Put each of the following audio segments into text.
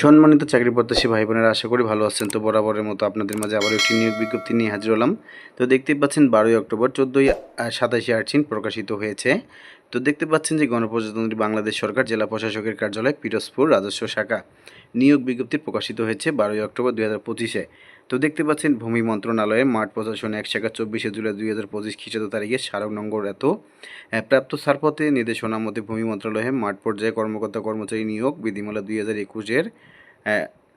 সম্মানিত চাকরি প্রত্যাশী ভাই বোনেরা, আশা করি ভালো আছেন। তো বরাবরের মতো আপনাদের মাঝে আবার একটি নিয়োগ বিজ্ঞপ্তি নিয়ে হাজির হলাম। তো দেখতে পাচ্ছেন বারোই অক্টোবর, চোদ্দোই সাতাশে আর্চিন প্রকাশিত হয়েছে। তো দেখতে পাচ্ছেন যে গণপ্রজাতন্ত্রী বাংলাদেশ সরকার, জেলা প্রশাসকের কার্যালয় পিরোজপুর রাজস্ব শাখা নিয়োগ বিজ্ঞপ্তি প্রকাশিত হয়েছে বারোই অক্টোবর দু হাজার পঁচিশে। তো দেখতে পাচ্ছেন ভূমি মন্ত্রণালয়ের মাঠ প্রশাসন এক শাখা চব্বিশে জুলাই দুই হাজার পঁচিশ খ্রিস্টাব্দ তারিখে স্মারক নম্বর এত প্রাপ্ত ছাড়পত্রে নির্দেশনা মতে ভূমি মন্ত্রণালয়ে মাঠ পর্যায়ে কর্মকর্তা কর্মচারী নিয়োগ বিধিমালা দুই হাজার একুশের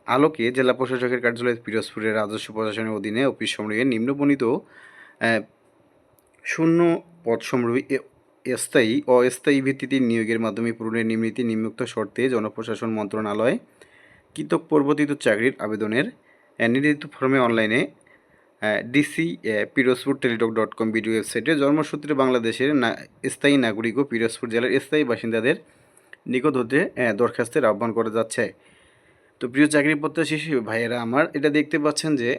আলোকে জেলা প্রশাসকের কার্যালয় পিরোজপুরের রাজস্ব প্রশাসনের অধীনে অফিস সমূহে নিম্নবর্ণিত আহ, শূন্য পদ সমূহ স্থায়ী অস্থায়ী ভিত্তিতে নিয়োগের মাধ্যমে পূরণের নিম্নীতি নিম্নোক্ত শর্তে জনপ্রশাসন মন্ত্রণালয় কৃতক পরিবর্তিত চাকরির আবেদনের নির্ধারিত ফর্মে অনলাইনে DC Pirojpur Teletalk dot com video ওয়েবসাইটে জন্মসূত্রে বাংলাদেশের না, স্থায়ী নাগরিক ও পিরোজপুর জেলার স্থায়ী বাসিন্দাদের নিকট হতে দরখাস্তের আহ্বান করা যাচ্ছে। তো প্রিয় চাকরি প্রত্যাশী ভাইয়েরা, আমার এটা দেখতে পাচ্ছেন যে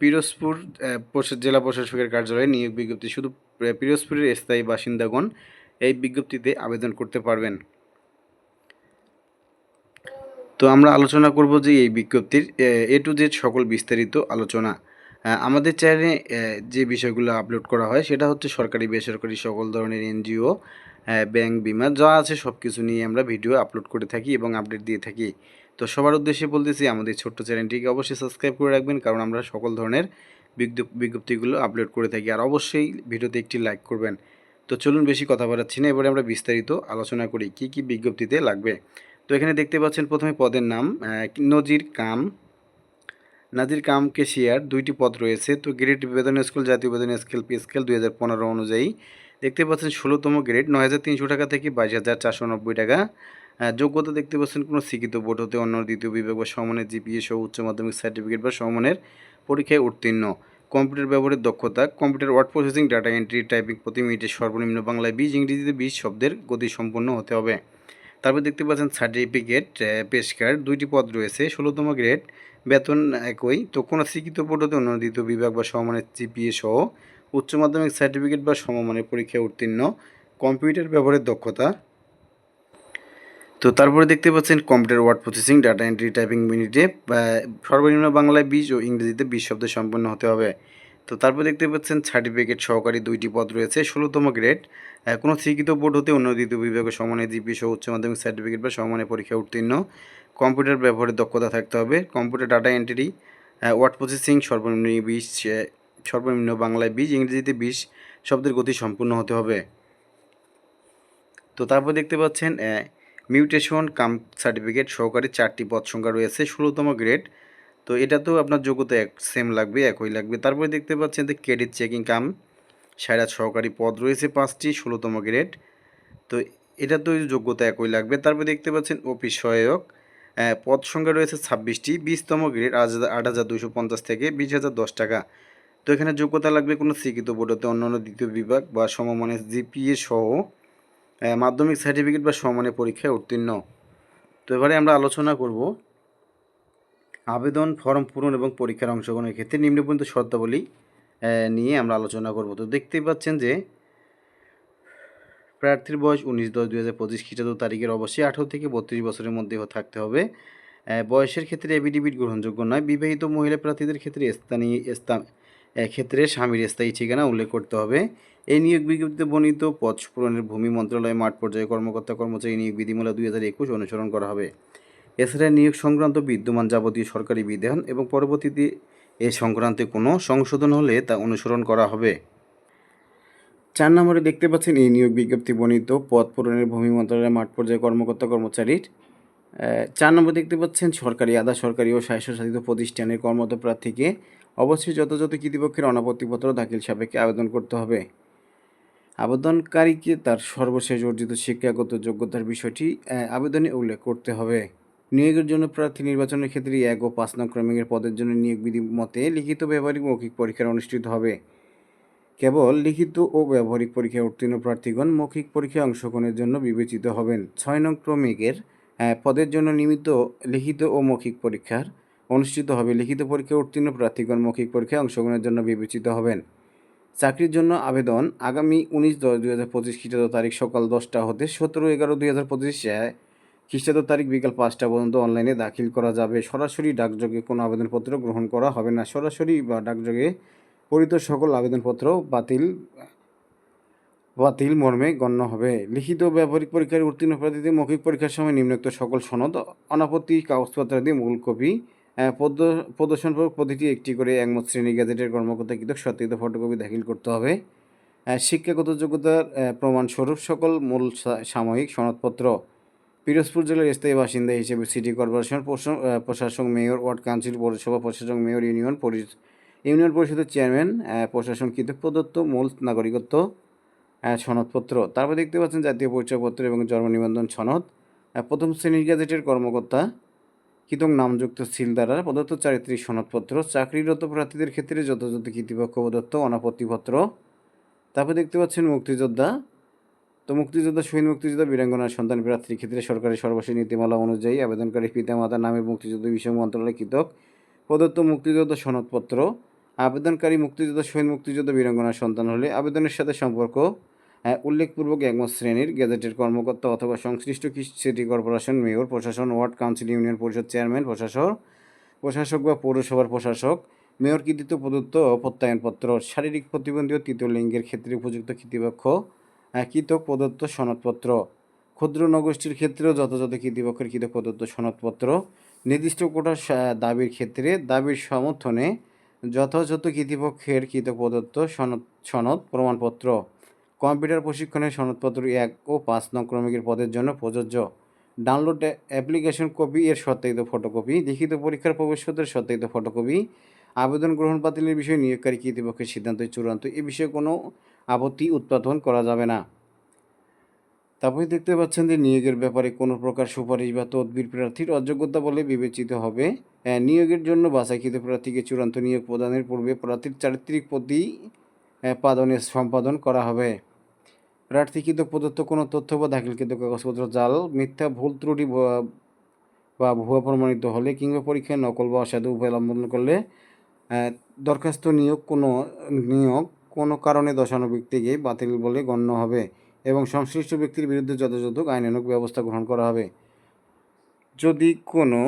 পিরোজপুর জেলা প্রশাসকের কার্যালয়ে নিয়োগ বিজ্ঞপ্তি শুধু পিরোজপুরের স্থায়ী বাসিন্দাগণ এই বিজ্ঞপ্তিতে আবেদন করতে পারবেন। তো আমরা আলোচনা করব যে এই বিজ্ঞপ্তির, এ টু জেড সকল বিস্তারিত আলোচনা। আমাদের চ্যানেলে যে বিষয়গুলো আপলোড করা হয়, সেটা হচ্ছে সরকারি, বেসরকারি সকল ধরনের এনজিও ব্যাংক বিমা, যা আছে সব কিছু নিয়ে আমরা ভিডিও আপলোড করে থাকি এবং আপডেট দিয়ে থাকি। তো সবার উদ্দেশ্যে বলতেছি, আমাদের ছোট্ট চ্যানেলটিকে অবশ্যই সাবস্ক্রাইব করে রাখবেন, কারণ আমরা সকল ধরনের বিজ্ঞপ্তিগুলো আপলোড করে থাকি। আর অবশ্যই ভিডিওতে একটি লাইক করবেন। তো চলুন বেশি কথা বাড়াচ্ছি না, এবারে আমরা বিস্তারিত আলোচনা করি, কি কি বিজ্ঞপ্তিতে লাগবে। এখানে দেখতে পাচ্ছেন প্রথমে পদের নাম নজির কাম। নাজির কাম কেশিয়ার দুইটি পদ রয়েছে। তো গ্রেড বেতন স্কুল, জাতীয় বেতন স্কেল, পি স্কেল দুই হাজার পনেরো অনুযায়ী। দেখতে পাচ্ছেন ষোলোতম গ্রেড, নয় হাজার তিনশো টাকা থেকে বাইশ হাজার চারশো নব্বই টাকা। যোগ্যতা দেখতে পাচ্ছেন কোনো শিক্ষিত বোর্ড হতে অন্য দ্বিতীয় বিভাগ বা সমমানের জিপিএ সহ উচ্চ মাধ্যমিক সার্টিফিকেট বা সমমানের পরীক্ষায় উত্তীর্ণ। কম্পিউটার ব্যবহারের দক্ষতা, computer word processing, data entry, typing প্রতি মিনিটে সর্বনিম্ন বাংলায় বিশ, ইংরেজিতে বিশ শব্দের গতি সম্পন্ন হতে হবে। তারপর দেখতে পাচ্ছেন সার্টিফিকেট পেশকার দুইটি পদ রয়েছে, ষোলোতম গ্রেড বেতন একই। তো কোনো বোর্ডতে অন্য দ্বিতীয় বিভাগ বা সমমানের জিপিএ সহ উচ্চ মাধ্যমিক সার্টিফিকেট বা সমমানের পরীক্ষায় উত্তীর্ণ কম্পিউটার ব্যবহারের দক্ষতা। তো তারপরে দেখতে পাচ্ছেন computer word processing data entry typing মিনিটে সর্বনিম্ন বাংলায় বিশ ও ইংরেজিতে বিশ শব্দ সম্পন্ন হতে হবে। তো তারপর দেখতে পাচ্ছেন সার্টিফিকেট সহকারী দুইটি পদ রয়েছে, ষোলোতম গ্রেড কোনো শিক্ষিত বোর্ড হতে অন্য দ্বিতীয় বিভাগের সমানে জিপি সহ উচ্চ মাধ্যমিক সার্টিফিকেট বা সমানে পরীক্ষা উত্তীর্ণ। কম্পিউটার ব্যবহারের দক্ষতা থাকতে হবে। Computer data entry word processing সর্বনিম্ন বিশ সর্বনিম্ন বাংলায় বিশ, ইংরেজিতে বিশ, শব্দের গতি সম্পূর্ণ হতে হবে। তো তারপর দেখতে পাচ্ছেন মিউটেশন কাম সার্টিফিকেট সহকারী চারটি পদ সংখ্যা রয়েছে, ষোলোতম গ্রেড তো এটাতেও আপনার যোগ্যতা এক সেম লাগবে, একই লাগবে। তারপরে দেখতে পাচ্ছেন যে ক্রেডিট চেকিং কাম সায়রাত সহকারী পদ রয়েছে পাঁচটি, ষোলোতম গ্রেড তো এটা তো যোগ্যতা একই লাগবে। তারপরে দেখতে পাচ্ছেন অফিস সহায়ক পদ সংখ্যা রয়েছে ছাব্বিশটি, বিশতম গ্রেড আট হাজার দুশো পঞ্চাশ থেকে বিশ হাজার দশ টাকা। তো এখানে যোগ্যতা লাগবে কোনো শিক্ষিত বোর্ডতে, অন্যান্য দ্বিতীয় বিভাগ বা সমমানের জিপিএ সহ মাধ্যমিক সার্টিফিকেট বা সমমানের পরীক্ষায় উত্তীর্ণ। তো এবারে আমরা আলোচনা করব আবেদন, ফর্ম পূরণ এবং পরীক্ষার অংশগ্রহণের ক্ষেত্রে নিম্নপর্যন্ত শর্তাবলী নিয়ে আমরা আলোচনা করব। তো দেখতেই পাচ্ছেন যে প্রার্থীর বয়স উনিশ দশ দুই হাজার পঁচিশ খ্রিস্টাব্দ তারিখের অবশ্যই আঠারো থেকে বত্রিশ বছরের মধ্যে থাকতে হবে। বয়সের ক্ষেত্রে এবিডিবিট গ্রহণযোগ্য নয়। বিবাহিত মহিলা প্রার্থীদের ক্ষেত্রে স্থানীয় স্থান ক্ষেত্রে স্বামীর স্থায়ী ঠিকানা উল্লেখ করতে হবে। এই নিয়োগ বিজ্ঞপ্তিতে বর্ণিত পদ পূরণের ভূমি মন্ত্রণালয় মাঠ পর্যায়ে কর্মকর্তা কর্মচারী নিয়োগ বিধিমালা দুই হাজার একুশ অনুসরণ করা হবে। এছাড়া নিয়োগ সংক্রান্ত বিদ্যমান যাবতীয় সরকারি বিধান এবং পরবর্তীতে এ সংক্রান্তে কোনো সংশোধন হলে তা অনুসরণ করা হবে। চার নম্বরে দেখতে পাচ্ছেন, এই নিয়োগ বিজ্ঞপ্তি বর্ণিত পদ পূরণের ভূমি মন্ত্রণালয়ের মাঠ পর্যায়ে কর্মকর্তা কর্মচারীর। চার নম্বর দেখতে পাচ্ছেন, সরকারি, আধা সরকারি ও স্বায়ত্তশাসিত প্রতিষ্ঠানের কর্মরত প্রার্থীকে অবশ্যই যথাযথ কৃতিপক্ষের অনাপত্তিপত্র দাখিল সাপেক্ষে আবেদন করতে হবে। আবেদনকারীকে তার সর্বশেষ অর্জিত শিক্ষাগত যোগ্যতার বিষয়টি আবেদনে উল্লেখ করতে হবে। নিয়োগের জন্য প্রার্থী নির্বাচনের ক্ষেত্রে এক ও পাঁচ নং ক্রমিকের পদের জন্য নিয়োগ বিধি মতে লিখিত ব্যবহারিক মৌখিক পরীক্ষার অনুষ্ঠিত হবে। কেবল লিখিত ও ব্যবহারিক পরীক্ষায় উত্তীর্ণ প্রার্থীগণ মৌখিক পরীক্ষায় অংশগ্রহণের জন্য বিবেচিত হবেন। ছয় নং ক্রমিকের পদের জন্য নিমিত্ত লিখিত ও মৌখিক পরীক্ষার অনুষ্ঠিত হবে। লিখিত পরীক্ষায় উত্তীর্ণ প্রার্থীগণ মৌখিক পরীক্ষায় অংশগ্রহণের জন্য বিবেচিত হবেন। চাকরির জন্য আবেদন আগামী উনিশ দশ দুই হাজার পঁচিশ খ্রিস্টাব্দ তারিখ সকাল দশটা হতে সতেরো এগারো দুই হাজার পঁচিশ খ্রিস্টাব্দ তারিখ বিকাল পাঁচটা পর্যন্ত অনলাইনে দাখিল করা যাবে। সরাসরি ডাকযোগে কোনো আবেদনপত্র গ্রহণ করা হবে না। সরাসরি বা ডাকযোগে পরিত সকল আবেদনপত্র বাতিল বাতিল মর্মে গণ্য হবে। লিখিত ব্যবহারিক পরীক্ষার উত্তীর্ণ প্রার্থীদের মৌখিক পরীক্ষার সময় নিম্নোক্ত সকল সনদ অনাপত্তি কাগজপত্রাদি মূল কপি আহ, প্রদ- প্রদর্শনপূর্বক প্রতিটি একটি করে একমত শ্রেণি গ্যাজেটের কর্মকর্তা কৃতক সত্যায়িত ফটোকপি দাখিল করতে হবে। শিক্ষাগত যোগ্যতার প্রমাণস্বরূপ সকল মূল সাময়িক সনদপত্র পিরোজপুর জেলার স্থায়ী বাসিন্দা হিসেবে সিটি কর্পোরেশন প্রশাসক, মেয়র, ওয়ার্ড কাউন্সিল, পৌরসভা প্রশাসক, মেয়র ইউনিয়ন ইউনিয়ন পরিষদের চেয়ারম্যান প্রশাসন কৃতক প্রদত্ত মূল নাগরিকত্ব সনদপত্র। তারপর দেখতে পাচ্ছেন জাতীয় পরিচয়পত্র এবং জন্ম নিবন্ধন সনদ। প্রথম শ্রেণির গ্যাজেটের কর্মকর্তা, কৃতক নামযুক্ত সিল দ্বারা প্রদত্ত চারিত্রিক সনদপত্র, চাকরিরত প্রার্থীদের ক্ষেত্রে যথাযথ কর্তৃপক্ষ প্রদত্ত অনাপত্তিপত্র। তারপর দেখতে পাচ্ছেন মুক্তিযোদ্ধা তো মুক্তিযোদ্ধা, শহীদ মুক্তিযোদ্ধা, বীরাঙ্গনার সন্তান, প্রার্থীর ক্ষেত্রে সরকারি সর্বশেষ নীতিমালা অনুযায়ী আবেদনকারী পিতামাতার নামে মুক্তিযুদ্ধ বিষয় মন্ত্রণালয় কৃতক প্রদত্ত মুক্তিযোদ্ধা সনদপত্র, আবেদনকারী মুক্তিযোদ্ধা, শহীদ মুক্তিযোদ্ধা, বীরাঙ্গনার সন্তান হলে আবেদনের সাথে সম্পর্ক উল্লেখপূর্বক একমত শ্রেণির গেজেটের কর্মকর্তা অথবা সংশ্লিষ্ট সিটি কর্পোরেশন মেয়র, প্রশাসন, ওয়ার্ড কাউন্সিল, ইউনিয়ন পরিষদ চেয়ারম্যান, প্রশাসক প্রশাসক বা পৌরসভার প্রশাসক, মেয়র কৃতিত্ব প্রদত্ত প্রত্যয়নপত্র শারীরিক প্রতিবন্ধী ও তৃতীয় লিঙ্গের ক্ষেত্রে উপযুক্ত কৃতিপক্ষ কৃতক প্রদত্ত সনদপত্র। ক্ষুদ্র নগোষ্ঠীর ক্ষেত্রেও যথাযথ কৃতিপক্ষের কৃতক প্রদত্ত সনদপত্র। নির্দিষ্ট কোটা সা- দাবির ক্ষেত্রে দাবির সমর্থনে যথাযথ কৃতিপক্ষের কৃতক প্রদত্ত সনদ সনদ প্রমাণপত্র। কম্পিউটার প্রশিক্ষণের সনদপত্র এক ও পাঁচ নং ক্রমিকের পদের জন্য প্রযোজ্য। ডাউনলোড অ্যাপ্লিকেশন কপি এর সত্যায়িত ফটোকপি, লিখিত পরীক্ষার প্রবেশপত্রের সত্যায়িত ফটোকপি, আবেদন গ্রহণ বাতিলের বিষয়ে নিয়োগকারী কর্তৃপক্ষের সিদ্ধান্ত চূড়ান্ত। এ বিষয়ে কোনো আপত্তি উৎপাদন করা যাবে না। তারপরে দেখতে পাচ্ছেন যে নিয়োগের ব্যাপারে কোনো প্রকার সুপারিশ বা তদবির প্রার্থীর অযোগ্যতা বলে বিবেচিত হবে। নিয়োগের জন্য বাছাইকৃত প্রার্থীকে চূড়ান্ত নিয়োগ প্রদানের পূর্বে প্রার্থীর চারিত্রিক প্রতি আহ, পাদনের সম্পাদন করা হবে। প্রার্থীকৃত প্রদত্ত কোনো তথ্য বা দাখিলকৃত কাগজপত্র জাল মিথ্যা ভুল ত্রুটি বা- বা ভুয়া প্রমাণিত হলে কিংবা পরীক্ষায় নকল বা অসাধু উপায় অবলম্বন করলে দরখাস্ত নিয়োগ কোনো নিয়োগ কোনো কারণে দশানো ব্যক্তিকে বাতিল বলে গণ্য হবে এবং সংশ্লিষ্ট ব্যক্তির বিরুদ্ধে যথাযথ আইনানুগ ব্যবস্থা গ্রহণ করা হবে। যদি কোনো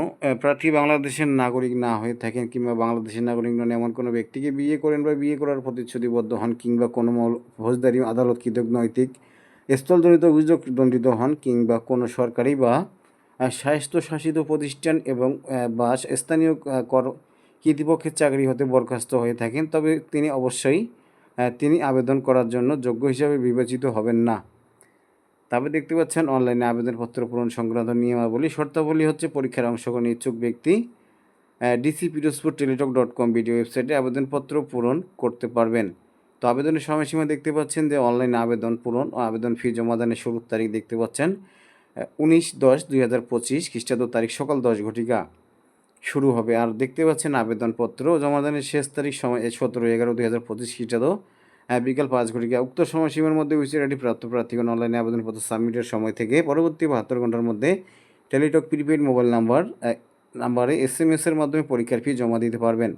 প্রার্থী বাংলাদেশের নাগরিক না হয়ে থাকেন কিংবা বাংলাদেশের নাগরিক নন, এমন কোনো ব্যক্তিকে বিয়ে করেন বা বিয়ে করার প্রতিশ্রুতিবদ্ধ হন কিংবা কোনো ফৌজদারি আদালত কৃতজ্ঞ নৈতিক, স্থলজনিত অভিযোগ দণ্ডিত হন কিংবা কোনো সরকারি বা স্বায়ত্তশাসিত প্রতিষ্ঠান এবং বা স্থানীয় কর কর্তৃপক্ষের চাকরি হতে বরখাস্ত হয়ে থাকেন, তবে তিনি অবশ্যই তিনি আবেদন করার জন্য যোগ্য হিসাবে বিবেচিত হবেন না। তবে দেখতে পাচ্ছেন, অনলাইনে আবেদনপত্র পূরণ সংক্রান্ত নিয়মাবলী, শর্তাবলী হচ্ছে পরীক্ষার অংশগ্রহণ ইচ্ছুক ব্যক্তি DC Pirojpur Teletalk dot com video ওয়েবসাইটে আবেদনপত্র পূরণ করতে পারবেন। তো আবেদনের সময়সীমা দেখতে পাচ্ছেন যে অনলাইনে আবেদন পূরণ ও আবেদন ফি জমাদানের শুরুর তারিখ দেখতে পাচ্ছেন উনিশ দশ দুই হাজার পঁচিশ খ্রিস্টাব্দ তারিখ সকাল দশ ঘটিকা। শুরু হবে। আর দেখতে পাচ্ছেন আবেদনপত্র জমাদানের শেষ তারিখ সময় সতেরো এগারো দুই হাজার পঁচিশ খ্রিস্টাব্দ। বিকাল পাঁচ ঘটিকা। উক্ত সময়সীমার মধ্যে উইসিআইডি প্রাপ্ত প্রার্থীগণ অনলাইনে আবেদনপত্র সাবমিটের সময় থেকে পরবর্তী বাহাত্তর ঘণ্টার মধ্যে টেলিটক প্রিপেড মোবাইল নাম্বার নাম্বারে এস এম এসের মাধ্যমে পরীক্ষার ফি জমা দিতে পারবেন।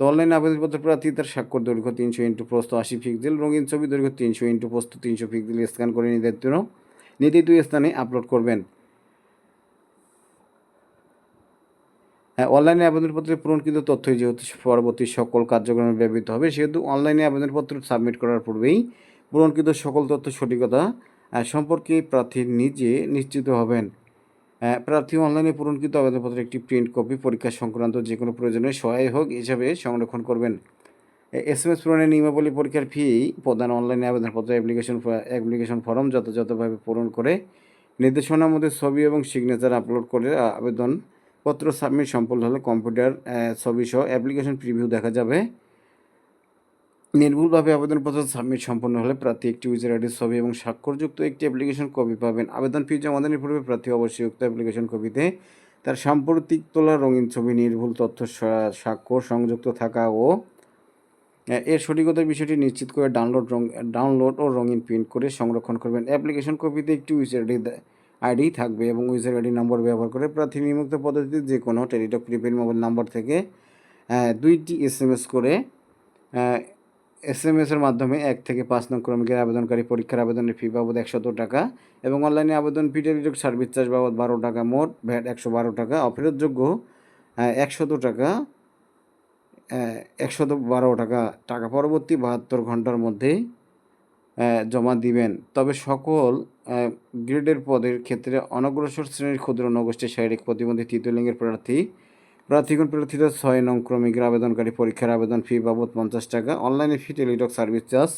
তো অনলাইন আবেদনপত্র প্রার্থী তার স্বাক্ষর দৈর্ঘ্য তিনশো ইন্টু প্রস্থ আশি পিক্সেল রঙিন ছবি দৈর্ঘ্য তিনশো ইন্টু প্রস্থ তিনশো পিক্সেল স্ক্যান করে নির্ধারিত নির্ধারিত স্থানে আপলোড করবেন। অনলাইনে আবেদনপত্রে পূরণকৃত তথ্য যেহেতু পরবর্তী সকল কার্যক্রমে ব্যবহৃত হবে সেহেতু অনলাইনে আবেদনপত্র সাবমিট করার পূর্বেই পূরণকৃত সকল তথ্য সঠিকতা সম্পর্কে প্রার্থী নিজে নিশ্চিত হবেন। প্রার্থী অনলাইনে পূরণকৃত আবেদনপত্রের একটি প্রিন্ট কপি পরীক্ষা সংক্রান্ত যে কোনো প্রয়োজনে সহায় হোক হিসাবে সংরক্ষণ করবেন। এস এম এস পূরণের নিয়মাবলী পরীক্ষার ফি প্রদান অনলাইনে আবেদনপত্র অ্যাপ্লিকেশন অ্যাপ্লিকেশন ফর্ম যথাযথভাবে পূরণ করে নির্দেশনার মধ্যে ছবি এবং সিগনেচার আপলোড করে আহ, আবেদনপত্র সাবমিট সম্পন্ন হলে কম্পিউটার আহ, ছবি সহ অ্যাপ্লিকেশন প্রিভিউ দেখা যাবে। নির্ভুলভাবে আবেদনপত্র সাবমিট সম্পন্ন হলে প্রার্থী একটি ইউজার আইডির ছবি এবং স্বাক্ষরযুক্ত একটি অ্যাপ্লিকেশন কপি পাবেন। আবেদন ফি জমাদানের পূর্বে প্রার্থী অবশ্যই উক্ত অ্যাপ্লিকেশন কপিতে তার সাম্প্রতিক তোলা রঙিন ছবি নির্ভুল তথ্য স্বাক্ষর সংযুক্ত থাকা ও এর সঠিকতার বিষয়টি নিশ্চিত করে ডাউনলোড ডাউনলোড ও রঙিন প্রিন্ট করে সংরক্ষণ করবেন। অ্যাপ্লিকেশন কপিতে একটি ইউজার আইডি আইডি থাকবে এবং ইউজার আইডি নম্বর ব্যবহার করে প্রার্থী নিম্নোক্ত পদ্ধতিতে যে কোনো টেলিটক প্রিপেড মোবাইল নম্বর থেকে দুইটি এস এম এস করে এস এম এসের মাধ্যমে এক থেকে পাঁচ নং ক্রমিকের আবেদনকারী পরীক্ষার আবেদনের ফি বাবদ একশত টাকা এবং অনলাইনে আবেদন ফি টেলিটক সার্ভিস চার্জ বাবদ বারো টাকা মোট ভ্যাট একশো বারো টাকা অফেরতযোগ্য একশত টাকা একশত বারো টাকা। টাকা পরবর্তী বাহাত্তর ঘণ্টার মধ্যেই আহ, জমা দিবেন। তবে সকল গ্রেডের পদের ক্ষেত্রে অনগ্রসর শ্রেণির ক্ষুদ্র নগোষ্ঠী শারীরিক প্রতিবন্ধী তৃতীয় লিঙ্গের প্রার্থী, প্রার্থীগণ প্রার্থীদের ছয় নং ক্রমিকের আবেদনকারী পরীক্ষার আবেদন ফি বাবদ পঞ্চাশ টাকা, অনলাইনে ফি টেলিটক সার্ভিস চার্জ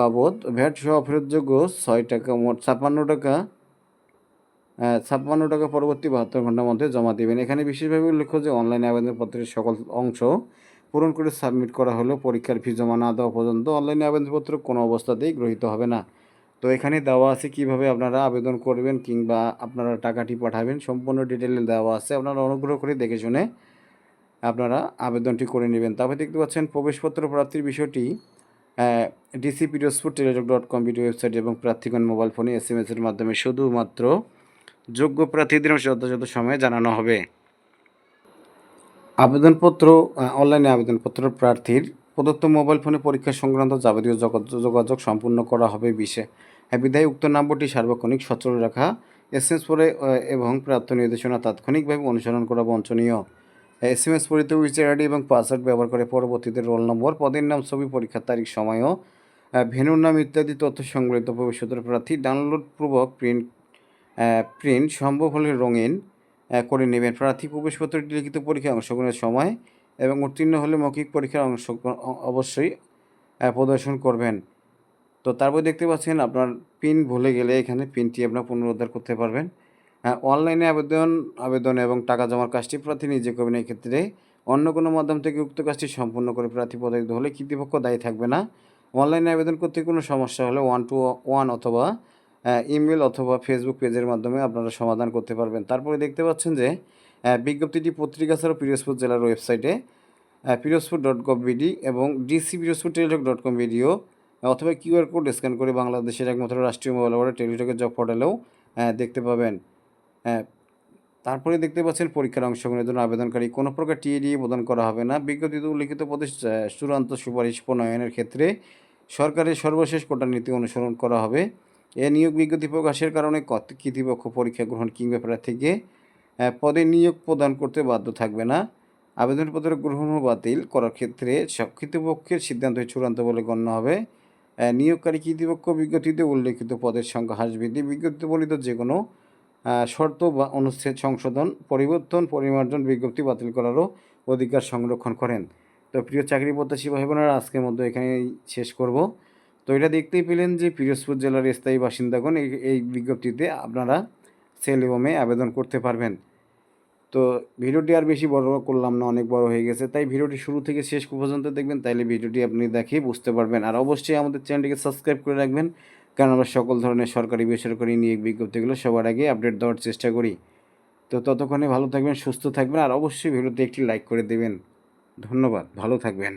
বাবদ, ভ্যাট সহ ফেরতযোগ্য ছয় টাকা, মোট ছাপ্পান্ন টাকা ছাপ্পান্ন টাকা পরবর্তী বাহাত্তর ঘণ্টার মধ্যে জমা দেবেন। এখানে বিশেষভাবে উল্লেখ্য যে, অনলাইনে আবেদনপত্রের সকল অংশ পূরণ করে সাবমিট করা হলেও পরীক্ষার ফি জমা না দেওয়া পর্যন্ত অনলাইনে আবেদনপত্র কোনো অবস্থাতেই গৃহীত হবে না। তো এখানে দেওয়া আছে কীভাবে আপনারা আবেদন করবেন কিংবা আপনারা টাকাটি পাঠাবেন। সম্পূর্ণ ডিটেলে দেওয়া আছে। আপনারা অনুগ্রহ করে দেখে শুনে আপনারা আবেদনটি করে নেবেন। তারপরে দেখতে পাচ্ছেন প্রবেশপত্র প্রাপ্তির বিষয়টি ডিসি পিডিওসপুর Teletalk dot com video website এবং প্রার্থীগণ মোবাইল ফোনে এস এম এসের মাধ্যমে শুধুমাত্র যোগ্য প্রার্থীদের যথাযথ সময়ে জানানো হবে। আবেদনপত্র অনলাইনে আবেদনপত্র প্রার্থীর প্রদত্ত মোবাইল ফোনে পরীক্ষা সংক্রান্ত যাবতীয় যোগাযোগ সম্পূর্ণ করা হবে বিশে। হ্যাঁ, বিধায় উক্ত নাম্বারটি সার্বক্ষণিক সচল রাখা এস এম এস পরে এবং প্রাপ্ত নির্দেশনা তাৎক্ষণিকভাবে অনুসরণ করা বাঞ্ছনীয় এস এম এস পরিতে উইচার আইডি এবং পাসওয়ার্ড ব্যবহার করে পরবর্তীতে রোল নম্বর পদের নাম ছবি পরীক্ষার তারিখ সময়ও ভেনুর নাম ইত্যাদি তথ্য সংবলিত ভবিষ্যতের প্রার্থী ডাউনলোড পূর্বক প্রিন্ট প্রিন্ট সম্ভব হলে রঙিন করে নেবেন। প্রার্থী প্রবেশপত্রটি লিখিত পরীক্ষায় অংশগ্রহণের সময় এবং উত্তীর্ণ হলে মৌখিক পরীক্ষার অংশ অবশ্যই প্রদর্শন করবেন। তো তারপর দেখতে পাচ্ছেন আপনার পিন ভুলে গেলে এখানে পিনটি আপনার পুনরুদ্ধার করতে পারবেন। অনলাইনে আবেদন আবেদন এবং টাকা জমার কাজটি প্রার্থী নিজে করবেন। এই ক্ষেত্রে অন্য কোনো মাধ্যম থেকে উক্ত কাজটি সম্পূর্ণ করে প্রার্থী প্রতারিত হলে কর্তৃপক্ষ দায়ী থাকবে না। অনলাইনে আবেদন করতে কোনো সমস্যা হলে ওয়ান টু ওয়ান অথবা ইমেল অথবা ফেসবুক পেজের মাধ্যমে আপনারা সমাধান করতে পারবেন। তারপরে দেখতে পাচ্ছেন যে বিজ্ঞপ্তিটি পত্রিকা ছাড়াও পিরোজপুর জেলার ওয়েবসাইটে পিরোজপুর ডট গভ বিডি এবং DC Pirojpur Teletalk dot com video অথবা কিউআর কোড স্ক্যান করে বাংলাদেশের একমাত্র রাষ্ট্রীয় মোবাইল নাম্বার টেলিটকের জব পোর্টালেও দেখতে পাবেন। তারপরে দেখতে পাচ্ছেন পরীক্ষার অংশগ্রহণের জন্য আবেদনকারী, কোনো প্রকার টিএডি প্রদান করা হবে না। বিজ্ঞপ্তিতে উল্লিখিত পদে চূড়ান্ত সুপারিশ প্রণয়নের ক্ষেত্রে সরকারের সর্বশেষ কোটা নীতি অনুসরণ করা হবে। এ নিয়োগ বিজ্ঞপ্তি প্রকাশের কারণে কর্তৃপক্ষ পরীক্ষা গ্রহণ কিংবা প্রার্থীকে পদে নিয়োগ প্রদান করতে বাধ্য থাকবে না। আবেদনপত্র গ্রহণ বাতিল করার ক্ষেত্রে কর্তৃপক্ষের সিদ্ধান্ত চূড়ান্ত বলে গণ্য হবে। নিয়োগকারী কর্তৃপক্ষ বিজ্ঞপ্তিতে উল্লেখিত পদের সংখ্যা হ্রাস বৃদ্ধি বিজ্ঞপ্তিতে বলিত যে কোনো শর্ত বা অনুচ্ছেদ সংশোধন, পরিবর্তন, পরিমার্জন বিজ্ঞপ্তি বাতিল করারও অধিকার সংরক্ষণ করেন। তো প্রিয় চাকরি প্রত্যাশী ভাই বোনেরা আজকের মধ্যে এখানেই শেষ করব। তো এটা দেখতেই পেলেন যে পিরোজপুর জেলার স্থায়ী বাসিন্দাগণ এই বিজ্ঞপ্তিতে আপনারা সেল মেয়ে আবেদন করতে পারবেন। তো ভিডিওটি আর বেশি বড় করলাম না, অনেক বড় হয়ে গেছে। তাই ভিডিওটি শুরু থেকে শেষ পর্যন্ত দেখবেন, তাইলে ভিডিওটি আপনি দেখে বুঝতে পারবেন। আর অবশ্যই আমাদের চ্যানেলটিকে সাবস্ক্রাইব করে রাখবেন, কারণ আমরা সকল ধরনের সরকারি, বেসরকারি নিয়োগ বিজ্ঞপ্তিগুলো সবার আগে আপডেট দেওয়ার চেষ্টা করি। তো ততক্ষণে ভালো থাকবেন, সুস্থ থাকবেন, আর অবশ্যই ভিডিওতে একটি লাইক করে দেবেন। ধন্যবাদ, ভালো থাকবেন।